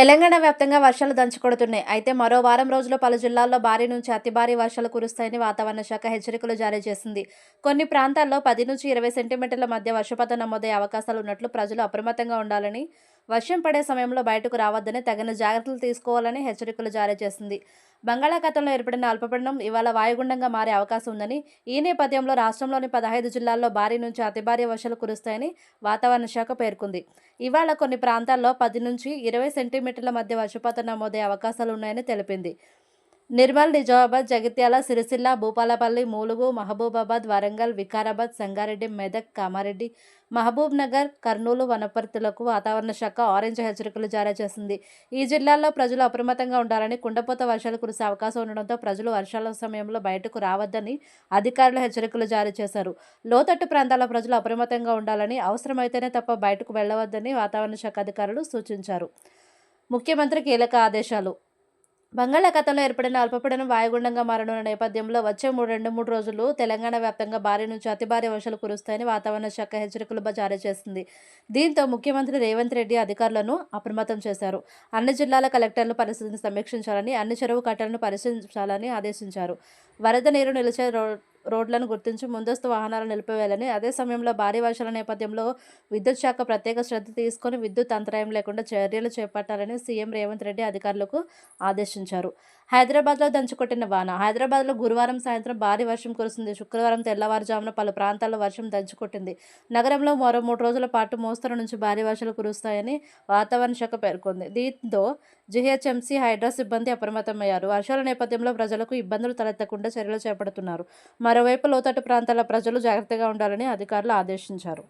తెలంగాణ వ్యాప్తంగా వర్షాలు దంచుకొడుతున్నాయి. అయితే మరో వారం రోజుల్లో పలు జిల్లాల్లో భారీ నుంచి అతి భారీ వర్షాలు కురుస్తాయని వాతావరణ శాఖ హెచ్చరికలు జారీ చేసింది. కొన్ని ప్రాంతాల్లో పది నుంచి ఇరవై సెంటీమీటర్ల మధ్య వర్షపాతం నమోదయ్యే అవకాశాలు ఉన్నట్లు ప్రజలు అప్రమత్తంగా ఉండాలని వర్షం పడే సమయంలో బయటకు రావద్దని తగిన జాగ్రత్తలు తీసుకోవాలని హెచ్చరికలు జారీ చేసింది. బంగాళాఖాతంలో ఏర్పడిన అల్పపీడనం ఇవాళ వాయుగుండంగా మారే అవకాశం ఉందని ఈ నేపథ్యంలో రాష్ట్రంలోని పదహైదు జిల్లాల్లో భారీ నుంచి అతి భారీ వర్షాలు కురుస్తాయని వాతావరణ శాఖ పేర్కొంది. ఇవాళ కొన్ని ప్రాంతాల్లో పది నుంచి ఇరవై సెంటీమీటర్ల మధ్య వర్షపాతం నమోదయ్యే అవకాశాలు ఉన్నాయని తెలిపింది. నిర్మల్ నిజామాబాద్ జగిత్యాల సిరిసిల్ల భూపాలపల్లి మూలుగు మహబూబాబాద్ వరంగల్ వికారాబాద్ సంగారెడ్డి మెదక్ కామారెడ్డి మహబూబ్ నగర్ కర్నూలు వనపర్తులకు వాతావరణ శాఖ ఆరెంజ్ హెచ్చరికలు జారీ చేసింది. ఈ జిల్లాల్లో ప్రజలు అప్రమత్తంగా ఉండాలని కుండపోత వర్షాలు కురిసే అవకాశం ఉండడంతో ప్రజలు వర్షాల సమయంలో బయటకు రావద్దని అధికారులు హెచ్చరికలు జారీ చేశారు. లోతట్టు ప్రాంతాల ప్రజలు అప్రమత్తంగా ఉండాలని అవసరమైతేనే తప్ప బయటకు వెళ్ళవద్దని వాతావరణ శాఖ అధికారులు సూచించారు. ముఖ్యమంత్రి కీలక ఆదేశాలు. బంగాళాఖాతంలో ఏర్పడిన అల్పపీడనం వాయుగుండంగా మారనున్న నేపథ్యంలో వచ్చే మూడు రెండు మూడు రోజులు తెలంగాణ వ్యాప్తంగా భారీ నుంచి అతి భారీ వర్షాలు కురుస్తాయని వాతావరణ శాఖ హెచ్చరికలు జారీ చేసింది. దీంతో ముఖ్యమంత్రి రేవంత్ రెడ్డి అధికారులను అప్రమత్తం చేశారు. అన్ని జిల్లాల కలెక్టర్లు పరిస్థితిని సమీక్షించాలని అన్ని చెరువు కట్టలను పరిశీలించాలని ఆదేశించారు. వరద నీరు నిలిచే రో రోడ్లను గుర్తించి ముందస్తు వాహనాలు నిలిపివేయాలని అదే సమయంలో భారీ వర్షాల నేపథ్యంలో విద్యుత్ శాఖ ప్రత్యేక శ్రద్ధ తీసుకొని విద్యుత్ అంతరాయం లేకుండా చర్యలు చేపట్టాలని సీఎం రేవంత్ రెడ్డి అధికారులకు ఆదేశించారు. హైదరాబాద్లో దంచుకొట్టిన వాన. హైదరాబాద్లో గురువారం సాయంత్రం భారీ వర్షం కురిసింది. శుక్రవారం తెల్లవారుజామున పలు ప్రాంతాల్లో వర్షం దంచుకొట్టింది. నగరంలో మరో మూడు రోజుల పాటు మోస్తరు నుంచి భారీ వర్షాలు కురుస్తాయని వాతావరణ శాఖ పేర్కొంది. దీంతో జిహెచ్ఎంసీ హైడ్రా సిబ్బంది అప్రమత్తమయ్యారు. వర్షాల నేపథ్యంలో ప్రజలకు ఇబ్బందులు తలెత్తకుండా చర్యలు చేపడుతున్నారు. మరోవైపు లోతట్టు ప్రాంతాల ప్రజలు జాగ్రత్తగా ఉండాలని అధికారులు ఆదేశించారు.